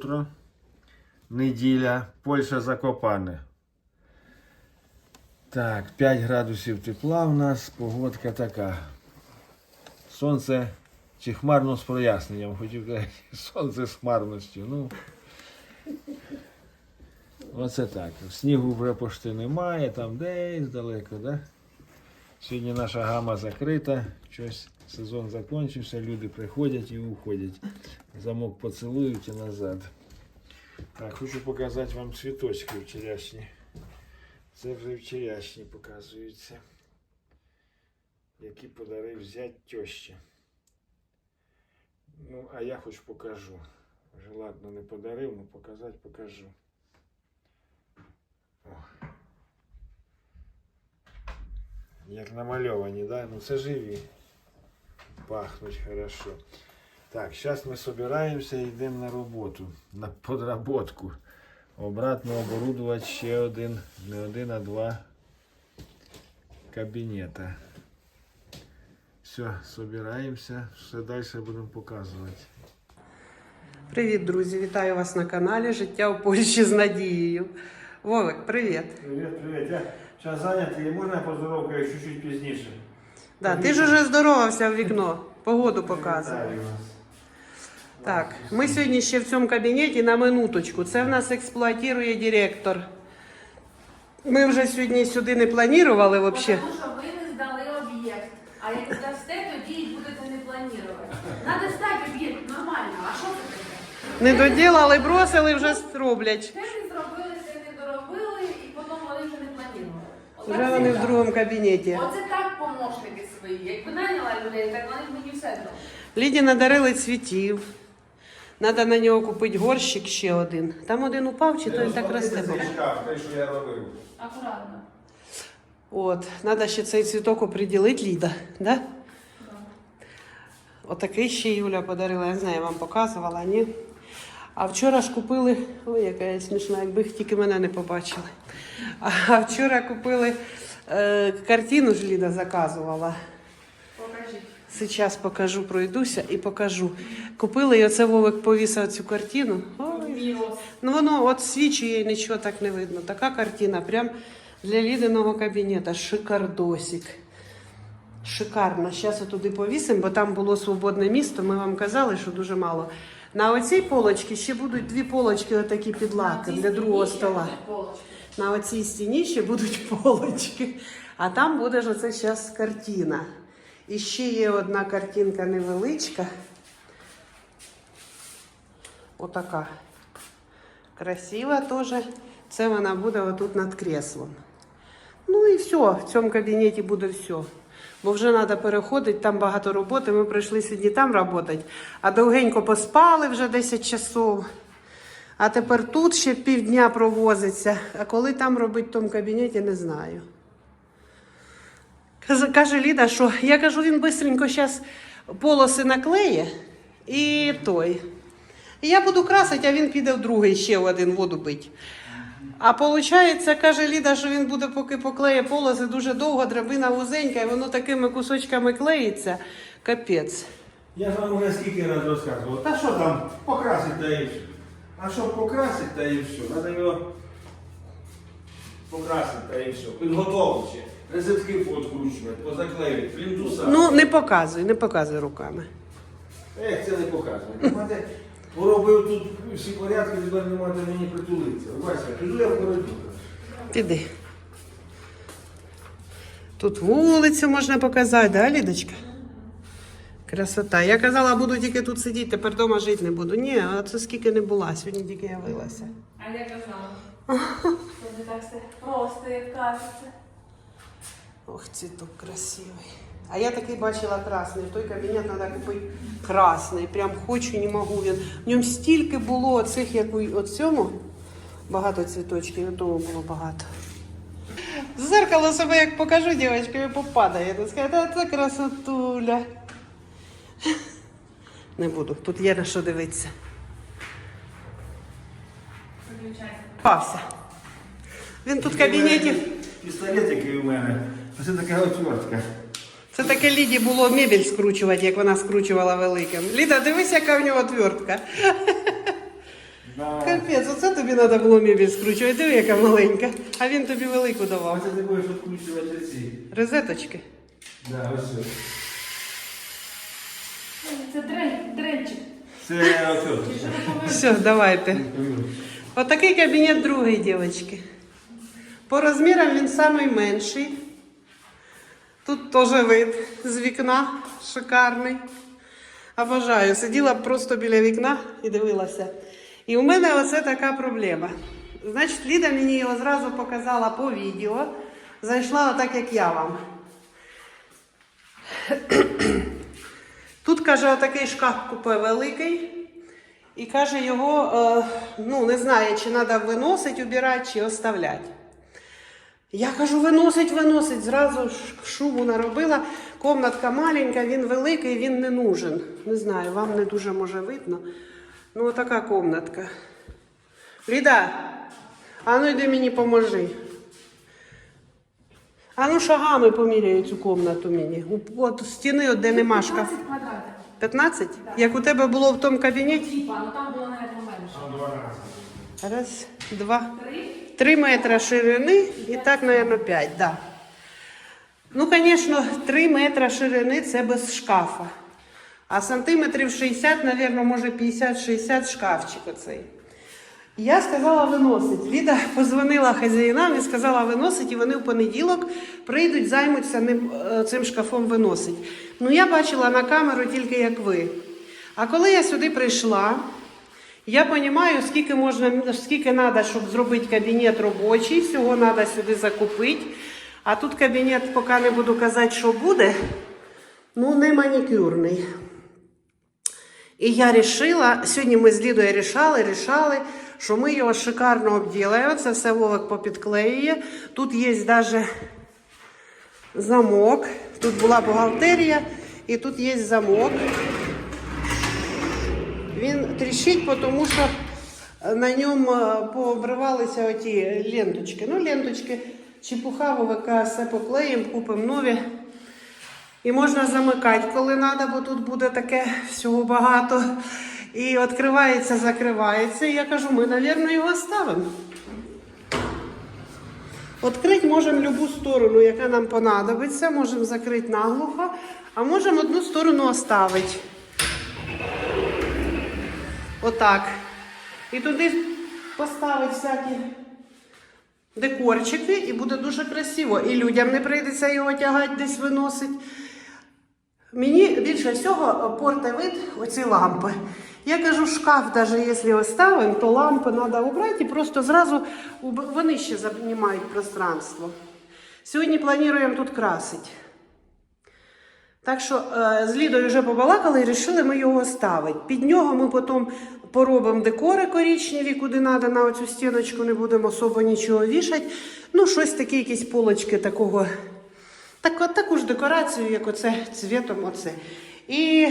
Утро. Неділя, Польща Закопане. Так, 5 градусів тепла у нас, погодка така. Сонце чи хмарно з проясненням, хотів сказати, сонце з хмарністю. Ну, оце так. Снігу вже пошти немає, там десь далеко, да? Сьогодні наша гама закрита, щось сезон закінчився, люди приходять і уходять. Замок поцілують і назад. Так, хочу показати вам цвіточки вчорашні. Це вже вчорашні показуються. Які подарив взять теща. Ну, а я хоч покажу. Вже ладно, не подарив, ну показати покажу. О. Як намальовані, да? Ну це живі. Пахнуть хорошо. Так, зараз ми собираємося і йдемо на роботу, на подработку. Обратно оборудувати ще один, не один, а два кабінета. Все, собираємося, все далі будемо показувати. Привіт, друзі! Вітаю вас на каналі Життя у Польщі з Надією. Вовик, привіт! Привіт, привіт. Я зараз зайнятий, можна я поздоровкаю чуть-чуть пізніше? Да, ти ж уже здоровався в вікно, погоду показує. Так, ми сьогодні ще в цьому кабінеті на минуточку. Це в нас експлуатує директор. Ми вже сьогодні сюди не планували взагалі. Тому що ви не здали об'єкт. А як здасте, тоді і будете не планувати. Надо здати об'єкт нормально. А що це таке? Не доділали, бросили, вже роблять. Те не зробили, те не доробили, і потім вони вже не планували. Вже вони в другому кабінеті. Оце так помощники свої. Якби наняла людей, так вони б мені все зробили. Ліді надарили цвітів. Треба на нього купити горщик ще один. Там один упав, чи той так росте. був? те, що я робив. Акуратно. От, треба ще цей цвіток оприділити, Ліда, да? Отакий ще Юля подарила, я не знаю, я вам показувала, ні? А вчора ж купили, ой, яка я смішна, якби тільки мене не побачили. А вчора купили е, картину ж Ліда заказувала. Сейчас покажу, пройдуся і покажу. Купили, і оце Вовик повісив цю картину. Ой, Ну воно от свічує і нічого так не видно. Така картина, прям для Лідиного кабінета. Шикардосик. Шикарно. Зараз туди повісимо, бо там було свободне місто. Ми вам казали, що дуже мало. На оцій полочці ще будуть дві полочки, отакі підлаки для другого стола. На оцій стіні ще будуть полочки. А там буде ж оце зараз картина. І ще є одна картинка невеличка. Отака. Красива теж. Це вона буде отут над креслом. Ну і все, в цьому кабінеті буде все. Бо вже треба переходити, там багато роботи. Ми прийшли сьогодні там працювати, а довгенько поспали вже 10 часов. А тепер тут ще півдня провозиться. А коли там робити в тому кабінеті, не знаю. Каже, Ліда, що я кажу, він швидко зараз полоси наклеє і той. Я буду красити, а він піде в другий ще в один воду бить. А виходить, каже Ліда, що він буде, поки поклеє полоси дуже довго, драбина вузенька, і воно такими кусочками клеїться. Капець. Я ж вам вже скільки раз розказував. Та що там, покрасить та і все. А що покрасить та і все. Треба його покрасить та і все. Підготовче. Резетки пооткручувати, позаклеювати, плінтуса. Ну, не показуй, не показуй руками. Ех, це не показує. Мати поробив тут всі порядки, тепер не мати мені притулитися. Вася, піду я в коридор. Піди. Тут вулицю можна показати, да, Лідочка? Красота. Я казала, буду тільки тут сидіти, тепер вдома жити не буду. Ні, а це скільки не була, сьогодні тільки явилася. А я казала. Це не так все просто, як кажеться. Ох, цвіток красивий. А я такий бачила красний. В той кабінет треба купити красний. Прям хочу, не можу. В ньому стільки було цих, як у цьому. Багато цвіточків, тому було багато. Зеркало себе як покажу, дівчатка, і попадає. Ну, це красотуля. Не буду, тут є на що дивитися. Пався. Він тут в кабінеті. Пістолет, який у мене. Це така отвертка. Це таке Ліді було мебель скручувати, як вона скручувала великим. Ліда, дивись, яка в нього отвертка. Да. Капець, оце тобі треба було мебель скручувати. Диви, яка маленька. А він тобі велику давав. Оце ти будеш відкручувати ці. Розеточки. Да, ось. все. Це дрель, дрельчик. Це оце. Все, давайте. Отакий кабінет другий, дівчатки. По розмірам він самий менший. Тут теж вид з вікна шикарний. Обожаю. Сиділа просто біля вікна і дивилася. І у мене оце така проблема. Значить, Ліда мені його зразу показала по відео. Зайшла отак, як я вам. Тут, каже, отакий шкаф купив великий. І каже, його е, ну, не знає, чи треба виносити, убирати, чи оставляти. Я кажу, виносить, виносить. Зразу ж шуму наробила. Комнатка маленька, він великий, він не нужен. Не знаю, вам не дуже може видно. Ну, така комнатка. Ліда, а ну йди мені поможи. А ну шагами поміряю цю комнату мені. От стіни, от де нема шкафу. 15 квадратів. 15? Як у тебе було в тому кабінеті? Типа, ну там було навіть менше. Раз, два, Три. Три метра ширини і так, мабуть, п'ять, да. Ну, звісно, три метра ширини це без шкафа. А сантиметрів 60, мабуть, може 50-60 шкафчик оцей. Я сказала виносить. Ліда позвонила хазяїнам і сказала виносить, і вони в понеділок прийдуть, займуться ним, е, цим шкафом виносить. Ну, я бачила на камеру тільки як ви. А коли я сюди прийшла, я розумію, скільки можна, скільки треба, щоб зробити кабінет робочий, всього треба сюди закупити. А тут кабінет, поки не буду казати, що буде, ну не манікюрний. І я вирішила, сьогодні ми з Лідою рішали, рішали, що ми його шикарно обділаємо. Це все Вовик попідклеює. Тут є навіть замок. Тут була бухгалтерія, і тут є замок. Він тріщить, тому що на ньому е, пообривалися оті ленточки. Ну, ленточки, чепуха, ВВК, все поклеїмо, купимо нові. І можна замикати, коли треба, бо тут буде таке всього багато. І відкривається, закривається. І я кажу, ми, мабуть, його ставимо. Відкрити можемо любу сторону, яка нам понадобиться. Можемо закрити наглухо, а можемо одну сторону оставити. Отак. І туди поставити всякі декорчики, і буде дуже красиво. І людям не прийдеться його тягати, десь виносить. Мені більше всього порте вид оці лампи. Я кажу, шкаф, навіть якщо оставимо, то лампи треба убрати і просто зразу вони ще займають пространство. Сьогодні плануємо тут красити. Так що е, з Лідою вже побалакали і вирішили ми його ставити. Під нього ми потім поробимо декори коричневі, куди треба на оцю стіночку, не будемо особо нічого вішати. Ну, щось таке, якісь полочки такого. Так, таку ж декорацію, як оце цвітом оце. І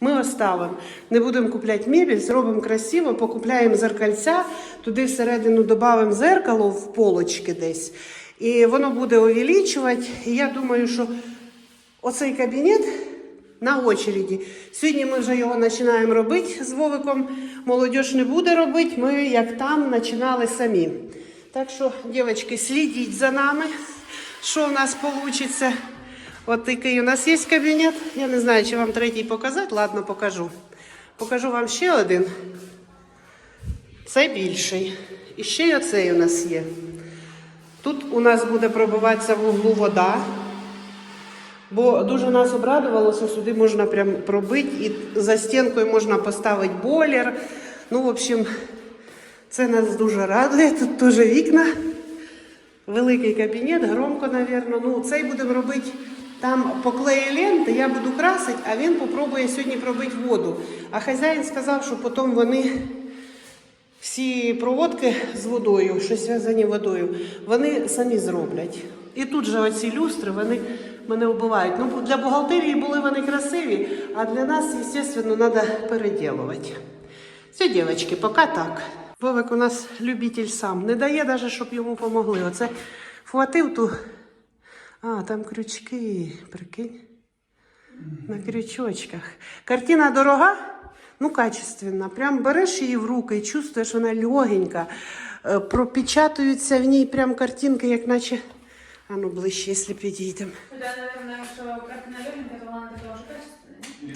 ми оставимо. Не будемо купляти мебель, зробимо красиво, покупляємо зеркальця, туди всередину додамо зеркало в полочки десь. І воно буде увеличувати. І я думаю, що оцей кабінет на очереді. Сьогодні ми вже його починаємо робити з Вовиком. Молодь не буде робити, ми як там починали самі. Так що, дівчатки, слідіть за нами, що в нас вийде. От такий у нас є кабінет. Я не знаю, чи вам третій показати. Ладно, покажу. Покажу вам ще один. Цей більший. І ще й оцей у нас є. Тут у нас буде пробиватися в углу вода. Бо дуже нас обрадувало, що сюди можна прям пробити, і за стінкою можна поставити бойлер. Ну, в общем, це нас дуже радує. Тут теж вікна. Великий кабінет, громко, напевно. Ну, цей будемо робити. Там поклеє ленти, я буду красити, а він попробує сьогодні пробити воду. А хазяїн сказав, що потім вони всі проводки з водою, що зв'язані водою, вони самі зроблять. І тут же оці люстри, вони мене вбивають. Ну, для бухгалтерії були вони красиві, а для нас, звісно, треба переділувати. Все, дівчатки, поки так. Вовик у нас любитель сам. Не дає навіть, щоб йому помогли. Оце хватив ту. А, там крючки, прикинь. На крючочках. Картина дорога, Ну, качественна. Прям береш її в руки і чувствуєш, вона легенька. Е, Пропечатуються в ній прям картинки, як наче. А ну ближче, якщо підійдемо.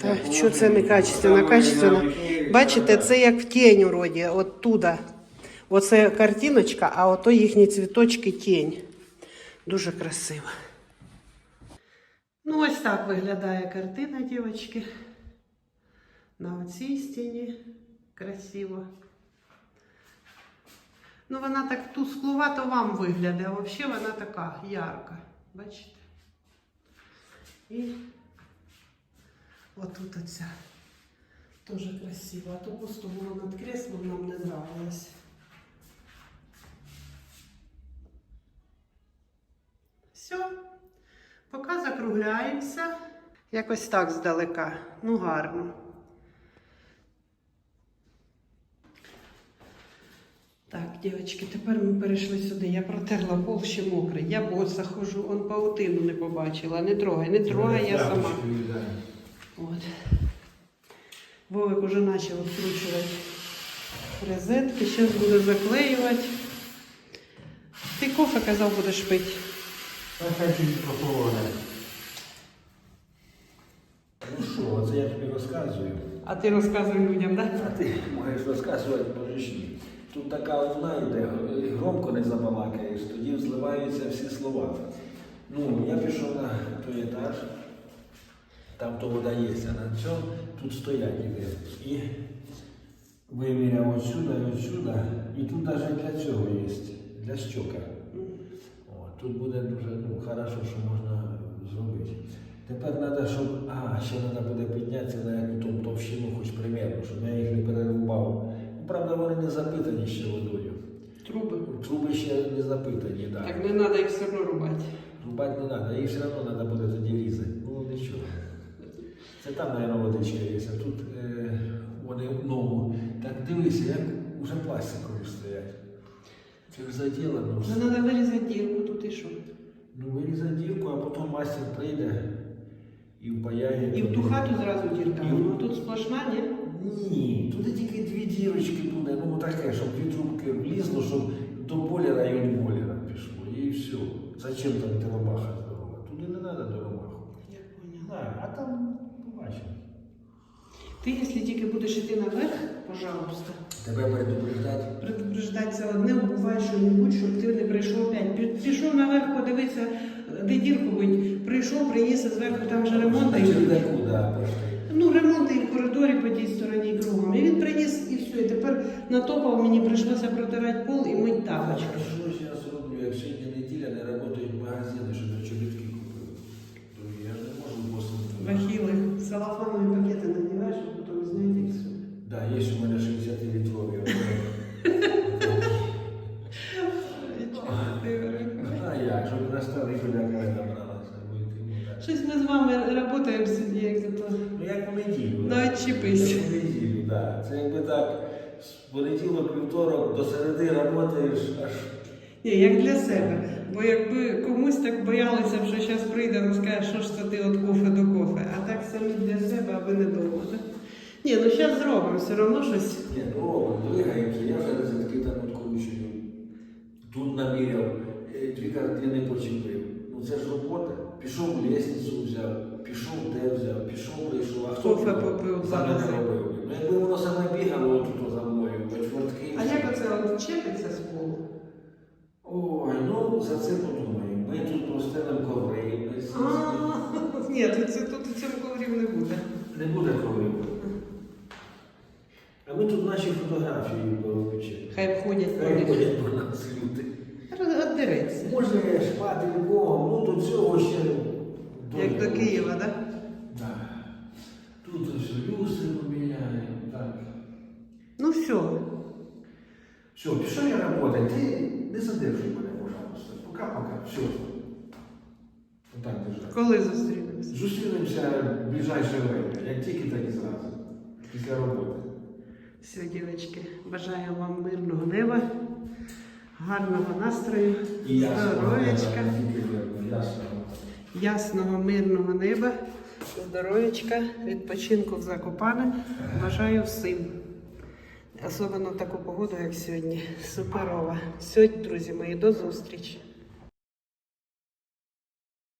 Так, що це не качественно? Качественно. Бачите, це як в тінь уроді, оттуда. Оце картиночка, а ото їхні цвіточки тінь. Дуже красиво. Ну, ось так виглядає картина, дівчатки. На оцій стіні красиво. Ну, вона так тусклувато вам виглядає, а взагалі вона така ярка. Бачите? І Отут оця. Тоже красиво. А то пусто було над креслом, нам не нравилось. Все. Поки закругляємося. Якось так здалека. Ну, гарно. Так, дівчатки, тепер ми перейшли сюди. Я протерла пол ще мокрий. Я боса хожу, он паутину не побачила. Не трогай, не трогай, я сама. От. Вовик уже почав відкручувати розетки, зараз буде заклеювати. Ти кофе казав, будеш пити. Чуть прохолоне. Ну що, оце я тобі розказую. А ти розказуй людям, так? А ти можеш розказувати можеш ні. Тут така волна йде, громко не забалакаєш, тоді зливаються всі слова. Ну, я пішов на той етаж, там то вода є, а на цьому тут стоять іде. І виміряв отсюда і отсюда. І тут навіть для цього є, для щока. О, тут буде дуже ну, хорошо, що можна зробити. Тепер треба, щоб. А, ще треба буде піднятися на яку ту товщину, хоч примірно, щоб я їх не перерубав. Ну, правда, вони не запитані ще водою. Труби. Труби ще не запитані, так. Так не треба їх все одно рубати. Рубати не треба, їх все одно треба буде тоді різати. Ну нічого. Це там, мабуть, водичка є, тут е, вони нову. Так дивися, як вже пластикові стоять. Це ж заділено. все. Вже треба вирізати дірку тут і що. Ну, вирізати дірку, а потім мастер прийде і впаяє. І в ту хату зразу дірка. І в- Ну тут сплошна, ні? Ні, туди тільки дві дірочки буде, ну таке, щоб дві трубки влізло, щоб до бойлера і від бойлера пішло. І все. Зачем там теромаха здорова? Туди не треба доромаху. Я поняла. А там побачимо. Ти, якщо тільки будеш йти наверх, пожалуйста, Тебе предупреждати. предупреждати це одне, буває що-небудь, щоб ти не прийшов опять. Пі- Пішов наверх, подивитися, де дірку бить. Прийшов, приніс зверху, там же ремонт. Чердаку, да, пошли. Ну, ремонти і в коридорі по тій стороні кругом. І він приніс і все. І тепер натопав, мені прийшлося протирати пол і мить тапочки. що ж я зроблю, як сьогодні неділя не працюють да. Як неділю, так. Да. Це якби так, з понеділок, вівторок до середи працюєш аж. Ні, як для себе. Бо якби комусь так боялися, що зараз прийде, розкаже, що ж це ти від кофе до кофе. А так самі для себе, аби не довго. Ні, ну зараз зробимо все одно щось. Ні, ну робимо, двигаємося, я вже розетки там відкручую. Тут наміряв, е, дві картини почепив. Ну це ж робота. Пішов лестницю взяв, пішов де взяв, пішов прийшов, а хто Кофе попив за мене робив? Ну якби воно саме бігало тут за мною, чвертки. А як оце от чепиться з полу? Ой, ну за це подумаємо. Ми тут простелимо коври. ми з- А, Ні, тут, це- тут у цьому коврів не буде. Не буде коврів. А ми тут наші фотографії поробимо. Хай входять Хай них. ходять по нас люди. Отдереться. Може шпати Богом, ну до цього ще. Як до Києва, так? Да? Да. Тут люси поміняємо. Так. Ну все. Все, пішов я працювати. Ти не задержуй мене, пожалуйста. Пока-пока. Все. Отак держати. Коли зустрінемося? Зустрінемося в ближайше время. Як тільки, так і зразу. Після роботи. Все, дівчатки, бажаю вам мирного неба, гарного настрою, здоров'ячка, Ясно. Ясного мирного неба. здоров'ячка, відпочинку в Закопане. Бажаю всім. Особливо таку погоду, як сьогодні. Суперова. Сьогодні, друзі мої, до зустрічі.